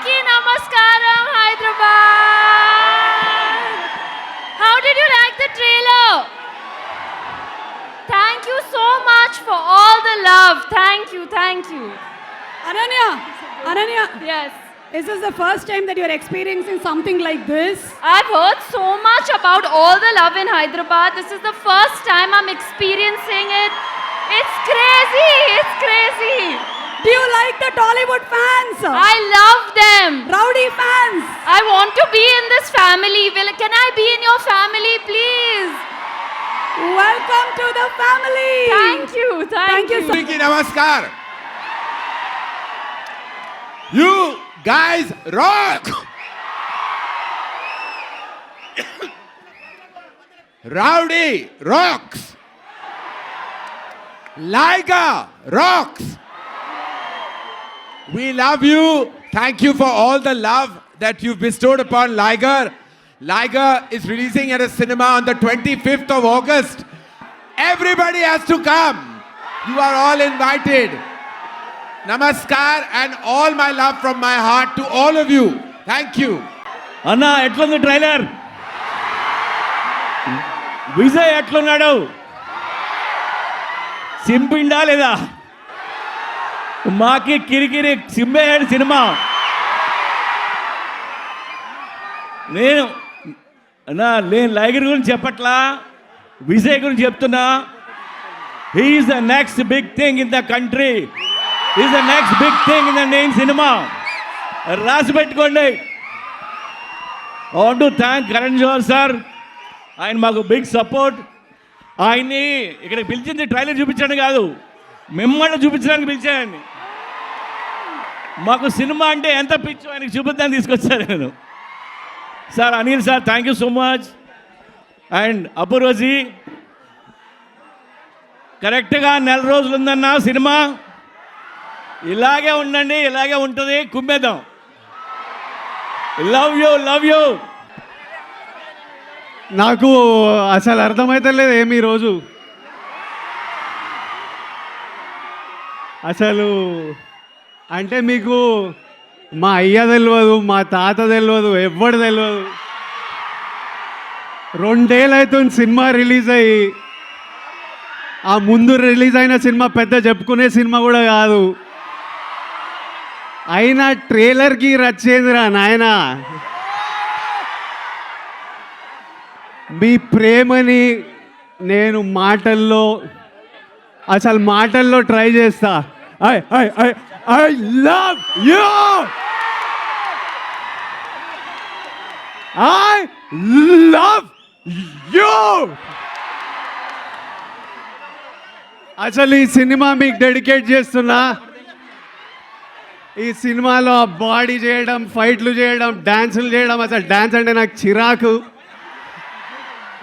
అందరికీ నమస్కారం Hyderabad how did you like the trailer thank you so much for all the love thank you thank you Ananya, Ananya, yes is this the first time that you're experiencing something like this? I've heard so much about all the love in Hyderabad. This is the first time I'm experiencing it. It's crazy. It's crazy. Do you like the Tollywood fans? I love them. Rowdy fans. I want to be in this family. Will, can I be in your family, please? Welcome to the family. Thank you. Thank, thank you. you. Namaskar. You guys rock. Rowdy rocks. Liger rocks. We love you. Thank you for all the love that you've bestowed upon Liger. Liger is releasing at a cinema on the 25th of August. Everybody has to come. You are all invited. Namaskar and all my love from my heart to all of you. Thank you. అన్న ఎట్లుంది trailer Vijay ఎట్లున్నాడు సింపిండా లేదా మాకి కిరికిరి సింబేయాడు cinema. నేను నా నేను లైగర్ గురించి చెప్పట్లా? విజయ్ గురించి చెప్తున్నా. He's the next big thing in the country is the next big thing in the నేను సినిమా రాసి పెట్టుకోండి. I to thank Karan Johar sir ఆయన మాకు బిగ్ సపోర్ట్ ఆయన్ని ఇక్కడ పిలిచింది ట్రైలర్ చూపించడం కాదు. మిమ్మల్ని చూపించడానికి పిలిచాను మాకు సినిమా అంటే ఎంత పిచ్చో ఆయనకి చూపిద్దాన్ని తీసుకొచ్చాను నేను. Sir Anil sir thank you so much and Apoorva ji కరెక్ట్గా నెల రోజులు ఉందన్న సినిమా. ఇలాగే ఉండండి ఇలాగే ఉంటుంది కుమ్మేద్దాం. లవ్ యూ లవ్ యూ నాకు అసలు అర్థమైతలేదు ఏమి ఈరోజు అసలు అంటే మీకు మా అయ్య తెలియదు మా తాత తెలియదు ఎవ్వడు తెలియదు రెండేళ్ళు అవుతుంది సినిమా రిలీజ్ అయ్యి. ఆ ముందు రిలీజ్ అయిన సినిమా పెద్ద చెప్పుకునే సినిమా కూడా కాదు. అయినా ట్రైలర్కి రచ్చేందిరా నాయనా. మీ ప్రేమని నేను మాటల్లో అసలు మాటల్లో ట్రై చేస్తా. I I I I love you I love you అసలు ఈ సినిమా మీకు డెడికేట్ చేస్తున్నా? ఈ సినిమాలో బాడీ చేయడం ఫైట్లు చేయడం డ్యాన్సులు చేయడం అసలు డ్యాన్స్ అంటే నాకు చిరాకు.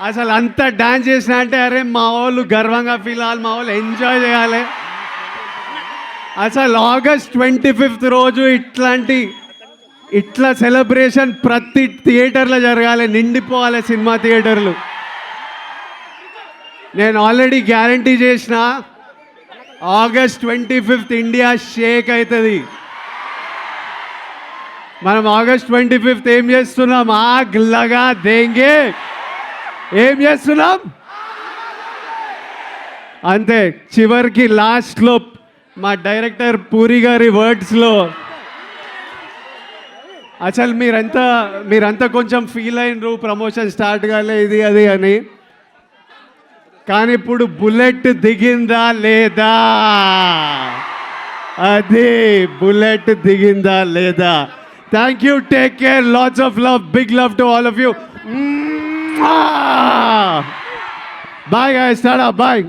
అసలు అంత డ్యాన్స్ చేసిన అంటే అరే మా వాళ్ళు గర్వంగా ఫీల్ అవ్వాలి మా వాళ్ళు ఎంజాయ్ చేయాలి. అసలు ఆగస్ట్ ట్వంటీ ఫిఫ్త్ రోజు ఇట్లాంటి ఇట్లా సెలబ్రేషన్ ప్రతి థియేటర్లో జరగాలి నిండిపోవాలి సినిమా థియేటర్లు. నేను ఆల్రెడీ గ్యారంటీ చేసిన August twenty fifth India shake అవుతుంది మనం ఆగస్ట్ ట్వంటీ ఫిఫ్త్ ఏం చేస్తున్నాం? ఆగ్లగా దేంగే. ఏం చేస్తున్నాం? అంతే చివరికి లాస్ట్లో మా డైరెక్టర్ పూరి గారి వర్డ్స్లో అసలు మీరంతా మీరంతా కొంచెం ఫీల్ అయినరు ప్రమోషన్ స్టార్ట్ కాలే ఇది అది అని. కానీ ఇప్పుడు బుల్లెట్ దిగిందా లేదా? అది బుల్లెట్ దిగిందా లేదా? Thank you take care lots of love big love to all of you bye guys tada bye